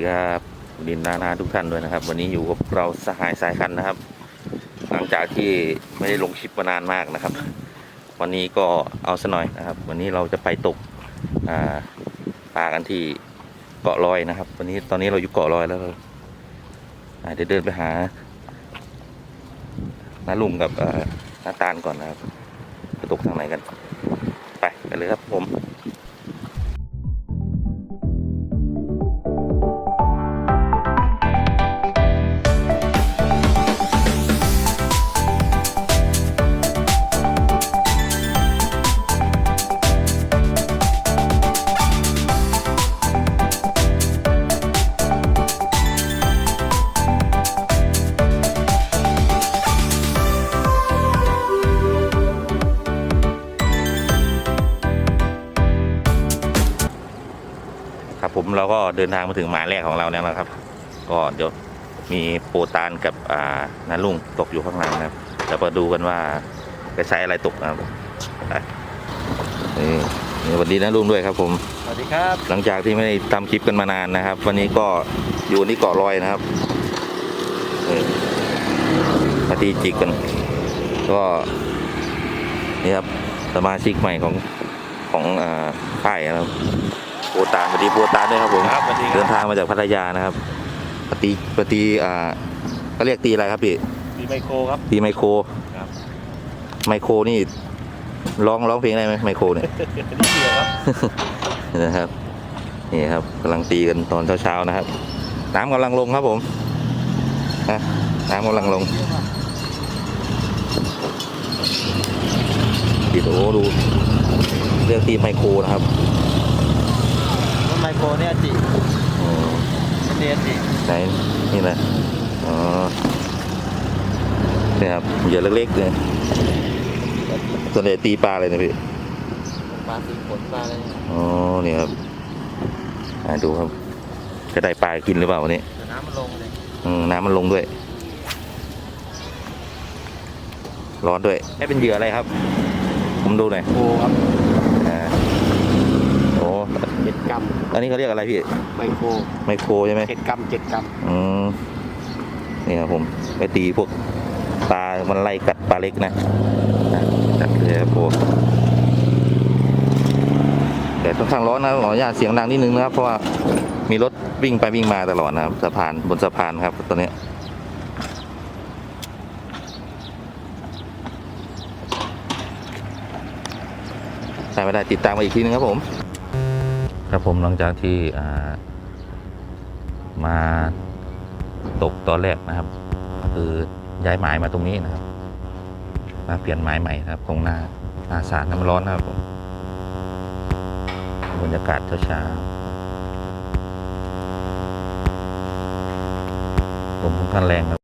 ดีครับดินนานาทุกท่านด้วยนะครับ วันนี้อยู่กับเราสหายสายคันนะครับ หลังจากที่ไม่ได้ลงคลิปมานานมากนะครับ วันนี้ก็เอาซะหน่อยนะครับ วันนี้เราจะไปตกปลากันที่เกาะลอยนะครับ วันนี้ตอนนี้เราอยู่เกาะลอยแล้วเราเดี๋ยวเดินไปหาน้าลุงกับน้าตาลก่อนนะครับไปตกทางไหนกัน ไปกันเลยครับผม เราก็เดินทางมาถึงหมายแรกของเราแล้วนะครับ ก็เดี๋ยวมีโปรตานกับอ่านาลุงตกอยู่ข้างหลังนะครับเดี๋ยวมาดูกันว่าจะใช้อะไรตกนะครับไปนี่นี่สวัสดีนาลุงด้วยครับผม สวัสดีครับหลังจากที่ไม่ได้ทำคลิปกันมานานนะครับ วันนี้ก็อยู่ที่เกาะลอยนะครับนี่มาตีจิกกัน ก็นี่ครับสมาชิกใหม่ของของอ่าค่ายนะครับ โปรตานสวัสดีโปรตานด้วยครับผมครับสวัสดีคเดิรับนทางมาจากพัทยานะครับปฏิปฏิอ่าก็เรียกตีอะไรครับพี่มีไมโครครับ ตีไมโครครับ ไมโครนี่ร้องร้องเพลงได้ไหมไมโครเนี่ย นี่เดียวครับ นะครับนี่ครับกำลังตีกันตอนเช้าๆนะครับ น้ำกำลังลงครับผมนะน้ำกำลังลงดีโอ้ดูเรียกตีไมโครนะครับรถไม โครเนี่ยจิอ๋อเนียจิไหนนี่นะอ๋อเนี่ยครับเหยื่อเล็กๆเลยส่วนใหญ่ตีปลาเลยนะพี่ปลาสีขนปลาอะไรอ๋อนี่ครับอ่าดูครับ จะได้ปลากินหรือเปล่าวันนี้แต่น้ำมันลงเลยอืมน้ำมันลงด้วย ร้อนด้วยให้เป็นเหยื่ออะไรครับ ผมดูหน่อยโคครับ เจ็ดกรัมอันนี้เขาเรียกอะไรพี่ไมโครไมโครใช่ไหมเจ็ดกรัมเจ็ดกรัมอืมนี่ครับผมไปตีพวกปลา มันไล่กัดปลาเล็กนะนะจัดเลยครับผมแต่ค่อนข้างร้อนนะขออนุญาตเสียงดังนิดนึงนะครับ เพราะว่ามีรถวิ่งไปวิ่งมาตลอดนะครับสะพานบนสะพานครับตอนนี้ใช่ไม่ได้ติดตามมาอีกทีนึงครับผม ครับผมหลังจากที่มาตกตอนแรกนะครับก็คือย้ายหมายมาตรงนี้นะครับ มาเปลี่ยนหมายใหม่นะครับตรงหน้าหน้าสาน้ำร้อนนะครับผมบรรยากาศเช้าๆลมค่อนข้างแรงครับ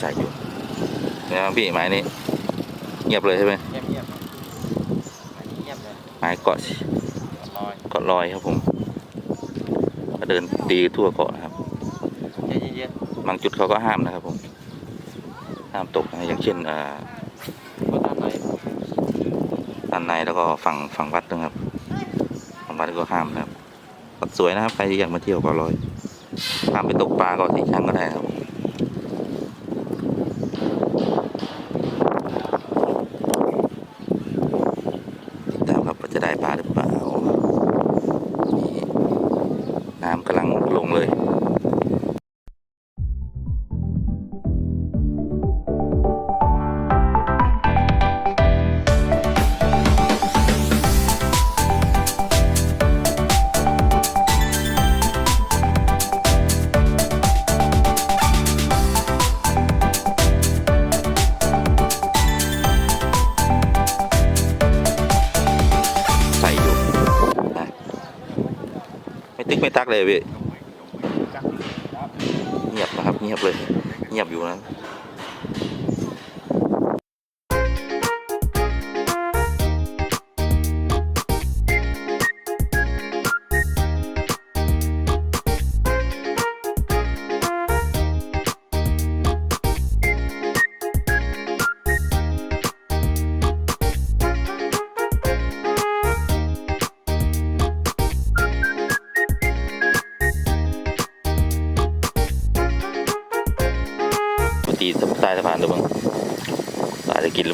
ใส่อยู่นะครับพี่ไม้นี้ เงียบเลยใช่ไหมเงียบเงียบอันนี้เงียบเลยไม้เกาะลอยเกาะลอยครับผมก็เดินตีทั่วเกาะนะครับเย็นเย็นบางจุดเขาก็ห้ามนะครับ ผมๆห้ามตกนะอย่างเช่นอ่าก็ตามไหนด้านในแล้วก็ฝั่งฝั่งวัดนะครับฝั่งวัดก็ห้ามนะครับก็สวยนะครับใครที่อยากมาเที่ยวเก็ลอยห้ามไปตกปลาก็ที่ช่างก็ได้นะครับ ตึกไม่ตักเลยพี่เงียบนะครับเงียบเลย เงียบอยู่นะ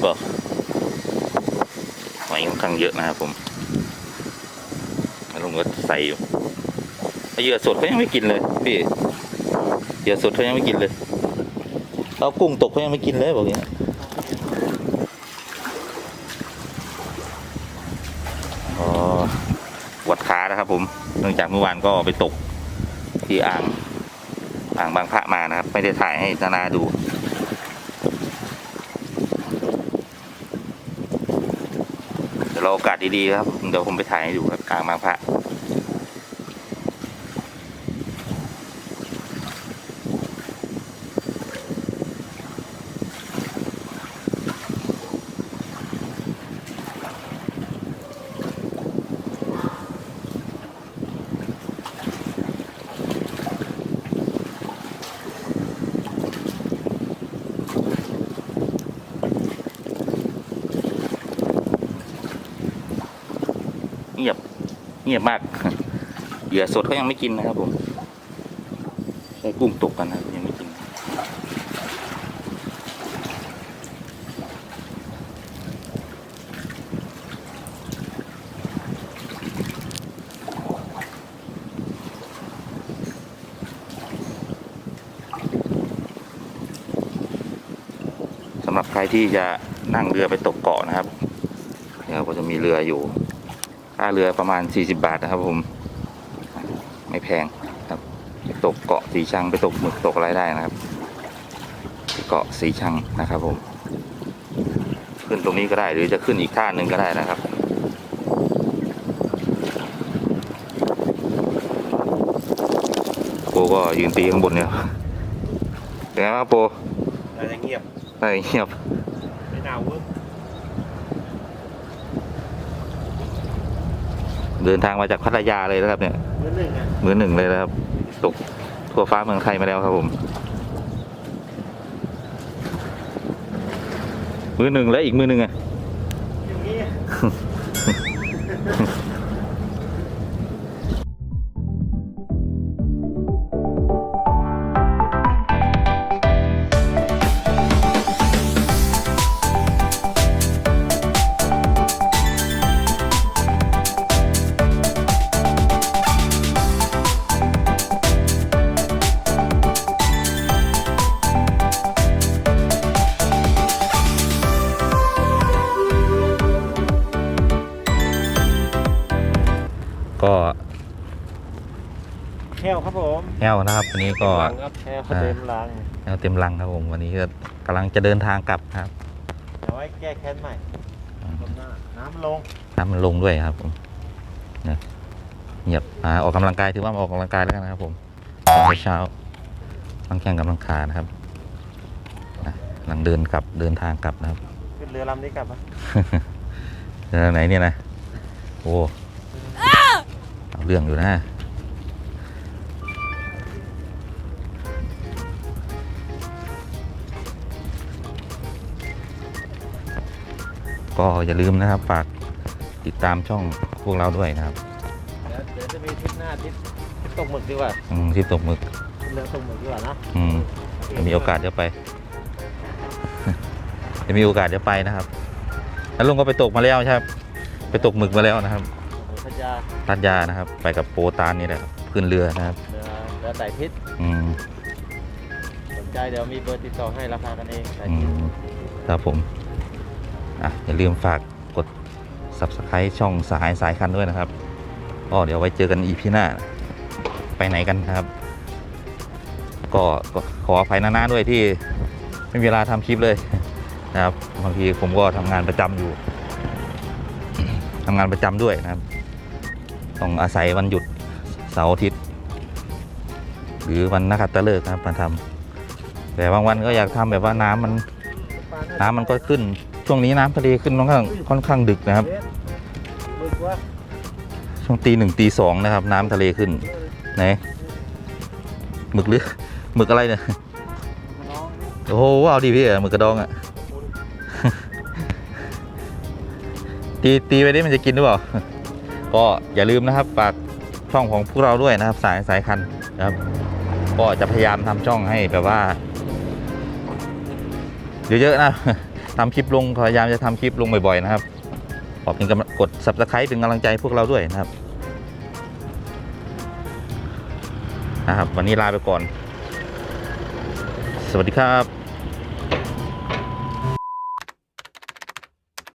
รือเปล่าหอยค่อนข้างเยอะนะครับผมลุงก็ใส่อยู่เหยื่อสดเขายังไม่กินเลยพี่เหยื่อสดเขายังไม่กินเลยเรากุ้งตกเขายังไม่กินเลยบอกอย่างนี้อ๋อวัดขานะครับผม เนื่องจากเมื่อวานก็ไปตกที่อ่างอ่างบางพระมานะครับ ไม่ได้ถ่ายให้นานาดู ดี๋ยวเราโอกาสดีๆครับ เดี๋ยวผมไปถ่ายให้ดูครับกลางบางพระ งียบมาก เหยื่อสดเขายังไม่กินนะครับผมใช้กุ้งตกกันนะยังไม่กิน สำหรับใครที่จะนั่งเรือไปตกเกาะนะครับเนี่ยก็จะมีเรืออยู่ ค่าเรือประมาณ 40 บาทนะครับผม ไม่แพงครับไปตกเกาะสีชังไปตกหมึกตกอะไรได้นะครับที่เกาะสีชังนะครับผม ขึ้นตรงนี้ก็ได้หรือจะขึ้นอีกท่าหนึ่งก็ได้นะครับโปก็ยืนตีข้างบนเนี่ยเป็นไงบ้างโปเราจะเงียบได้เงียบ ไม่หนาวเว้ย เดินทางมาจากพัทยาเลยนะครับ เนี่ยมือหนึ่งอะมือหนึ่งเลยนะครับ ตกทั่วฟ้าเมืองไทยมาแล้วครับผมมือหนึ่งแล้วอีกมือหนึ่งอะ แค่วครับผมแห้วนะครับวันนี้ก็ลังครับแค่วเต็มลังแห้วเต็มลังครับผมวันนี้ก็กำลังจะเดินทางกลับครับเดี๋ยวไว้แก้แค้นใหม่รอบหน้าน้ำมันลงน้ำมันลงด้วยครับผมนะเงียบอ่าออกกำลังกายถือว่ามาออกกำลังกายแล้วกันนะครับ ผมตอนเช้าๆต้องแข่งกำลังขานะครับนะกำลังเดินกลับเดินทางกลับนะครับ ขึ้นเรือลำนี้กลับปะเจอไหนเนี่ยนะโอ้เอาเรื่องอยู่นะ ก็อย่าลืมนะครับ ฝากติดตามช่องพวกเราด้วยนะครับเดี๋ยวเดี๋ยวจะมีทริปหน้าทริปทริปตกหมึกดีกว่าอืมที่ตกหมึกเรื่องตกหมึกดีกว่านะอืมจะมีโอกาสเดี๋ยวไป จะมีโอกาสเดี๋ยวไปนะครับแล้วลุงก็ไปตกมาแล้วใช่ไหมไปตกหมึกมาแล้วนะครับพัทยาทัดยานะครับ ไปกับโปตานนี่แหละครับขึ้นเรือนะครับ เรือเรือไต่ทิศอืมสนใจเดี๋ยวมีเบอร์ติดต่อให้ราคากันเองไต่อืทิศ มครับผม อะอย่าลืมฝากกด subscribe ช่องสหายสายคันด้วยนะครับก็เดี๋ยวไว้เจอกันอีพีหน้า ไปไหนกันครับก็ก็ขออภัยนาๆด้วยที่ไม่มีเวลาทำคลิปเลยนะครับบางทีผมก็ทำงานประจำอยู่ทำงานประจำด้วยนะครับ ต้องอาศัยวันหยุดเสาร์อาทิตย์ หรือวันนักขัตฤกษ์นะครับมาทำแต่บางวันก็อยากทำแบบว่าน้ำมันน้ำมันก็ขึ้น ช่วงนี้น้ำทะเลขึ้นค่อนข้างค่อนข้างดึกนะครับ ช่วงตีหนึ่งตีสองนะครับ น้ำทะเลขึ้นไหนหมึกหรือหมึกอะไรเนี่ยโอ้โหเอาดีพี่หมึกกระดองอะตีตีไปได้มันจะกินหรือเปล่าก็อย่าลืมนะครับฝากช่องของพวกเราด้วยนะครับ สายสายคันนะครับ ก็จะพยายามทำช่องให้แบบว่า เยอะๆนะ ทำคลิปลงพยายามจะทำคลิปลงบ่อยๆนะครับขอเป็นกำลังกด subscribe เป็นกำลังใจพวกเราด้วยนะครับนะครับ วันนี้ลาไปก่อน สวัสดีครับ